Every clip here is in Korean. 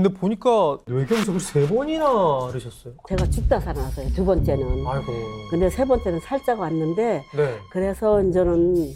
근데 보니까 뇌경색을 세 번이나 앓으셨어요. 제가 죽다 살아났어요. 두 번째는. 아이고. 근데 세 번째는 살짝 왔는데 네. 그래서 이제는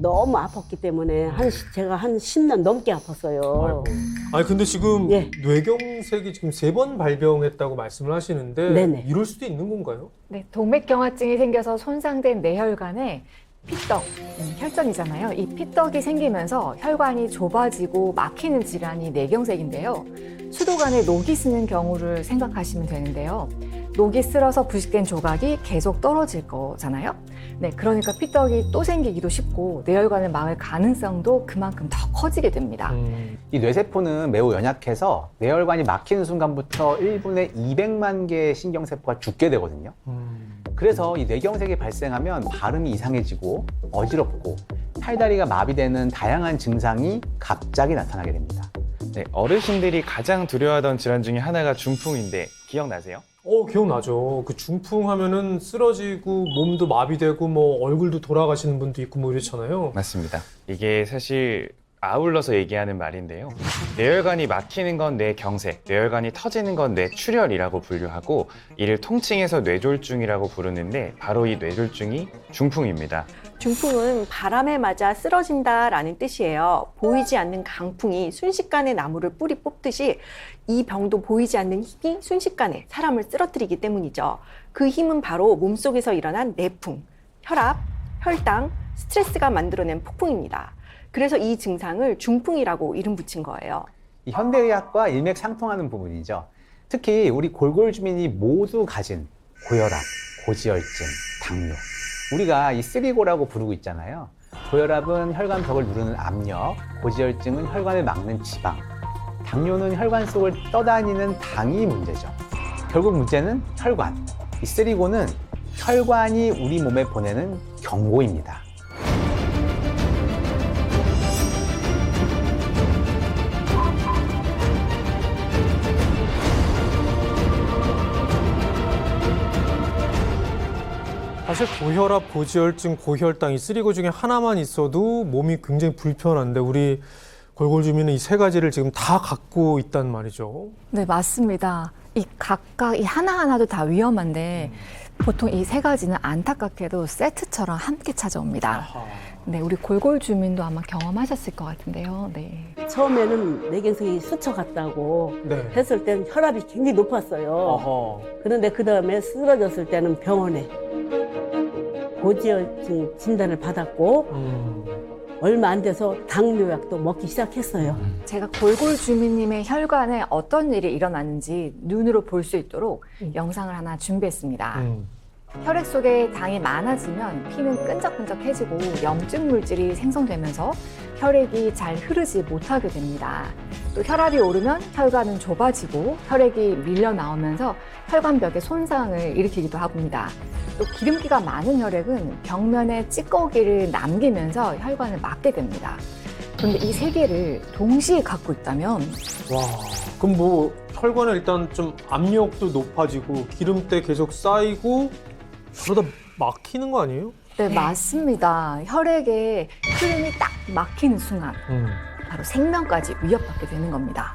너무 아팠기 때문에 한 시- 제가 한 10년 넘게 아팠어요. 아이고. 아니 근데 지금 예. 뇌경색이 지금 세 번 발병했다고 말씀을 하시는데 네네. 이럴 수도 있는 건가요? 네, 동맥경화증이 생겨서 손상된 뇌혈관에 피떡, 음, 혈전이잖아요. 이 피떡이 생기면서 혈관이 좁아지고 막히는 질환이 뇌경색인데요. 수도관에 녹이 쓰는 경우를 생각하시면 되는데요. 녹이 쓸어서 부식된 조각이 계속 떨어질 거잖아요. 네, 그러니까 피떡이 또 생기기도 쉽고 뇌혈관을 막을 가능성도 그만큼 더 커지게 됩니다. 음. 이 뇌세포는 매우 연약해서 뇌혈관이 막히는 순간부터 1분에 200만 개의 신경세포가 죽게 되거든요. 음. 그래서 이 뇌경색이 발생하면 발음이 이상해지고 어지럽고 팔다리가 마비되는 다양한 증상이 갑자기 나타나게 됩니다. 네, 어르신들이 가장 두려워하던 질환 중에 하나가 중풍인데 기억나세요? 어 기억나죠. 그 중풍 하면은 쓰러지고 몸도 마비되고 뭐 얼굴도 돌아가시는 분도 있고 뭐 이렇잖아요. 맞습니다. 이게 사실 아울러서 얘기하는 말인데요. 뇌혈관이 막히는 건 뇌경색, 뇌혈관이 터지는 건 뇌출혈이라고 분류하고 이를 통칭해서 뇌졸중이라고 부르는데 바로 이 뇌졸중이 중풍입니다. 중풍은 바람에 맞아 쓰러진다라는 뜻이에요. 보이지 않는 강풍이 순식간에 나무를 뿌리 뽑듯이 이 병도 보이지 않는 힘이 순식간에 사람을 쓰러뜨리기 때문이죠. 그 힘은 바로 몸속에서 일어난 내풍, 혈압, 혈당, 스트레스가 만들어낸 폭풍입니다. 그래서 이 증상을 중풍이라고 이름 붙인 거예요. 이 현대의학과 일맥상통하는 부분이죠. 특히 우리 골골 주민이 모두 가진 고혈압, 고지혈증, 당뇨. 우리가 이 쓰리고라고 부르고 있잖아요. 고혈압은 혈관 벽을 누르는 압력, 고지혈증은 혈관을 막는 지방, 당뇨는 혈관 속을 떠다니는 당이 문제죠. 결국 문제는 혈관. 이 쓰리고는 혈관이 우리 몸에 보내는 경고입니다. 사실 고혈압, 고지혈증, 고혈당 이 쓰리고 중에 하나만 있어도 몸이 굉장히 불편한데 우리 골골 주민은 이 세 가지를 지금 다 갖고 있단 말이죠. 네, 맞습니다. 이 각각 이 하나하나도 다 위험한데 보통 이 세 가지는 안타깝게도 세트처럼 함께 찾아옵니다. 네, 우리 골골 주민도 아마 경험하셨을 것 같은데요. 네. 처음에는 뇌경색이 스쳐 갔다고 네. 했을 때는 혈압이 굉장히 높았어요. 어허. 그런데 그 다음에 쓰러졌을 때는 병원에 고지혈증 진단을 받았고 음. 얼마 안 돼서 당뇨약도 먹기 시작했어요. 제가 골골 주민님의 혈관에 어떤 일이 일어나는지 눈으로 볼 수 있도록 음. 영상을 하나 준비했습니다. 음. 혈액 속에 당이 많아지면 피는 끈적끈적해지고 염증 물질이 생성되면서 혈액이 잘 흐르지 못하게 됩니다. 또 혈압이 오르면 혈관은 좁아지고 혈액이 밀려 나오면서 혈관벽에 손상을 일으키기도 합니다. 또 기름기가 많은 혈액은 벽면에 찌꺼기를 남기면서 혈관을 막게 됩니다. 그런데 이 세 개를 동시에 갖고 있다면 와. 그럼 뭐 혈관에 일단 좀 압력도 높아지고 기름때 계속 쌓이고 그러다 막히는 거 아니에요? 네, 맞습니다. 혈액에 흐름이 딱 막히는 순간 음. 바로 생명까지 위협받게 되는 겁니다.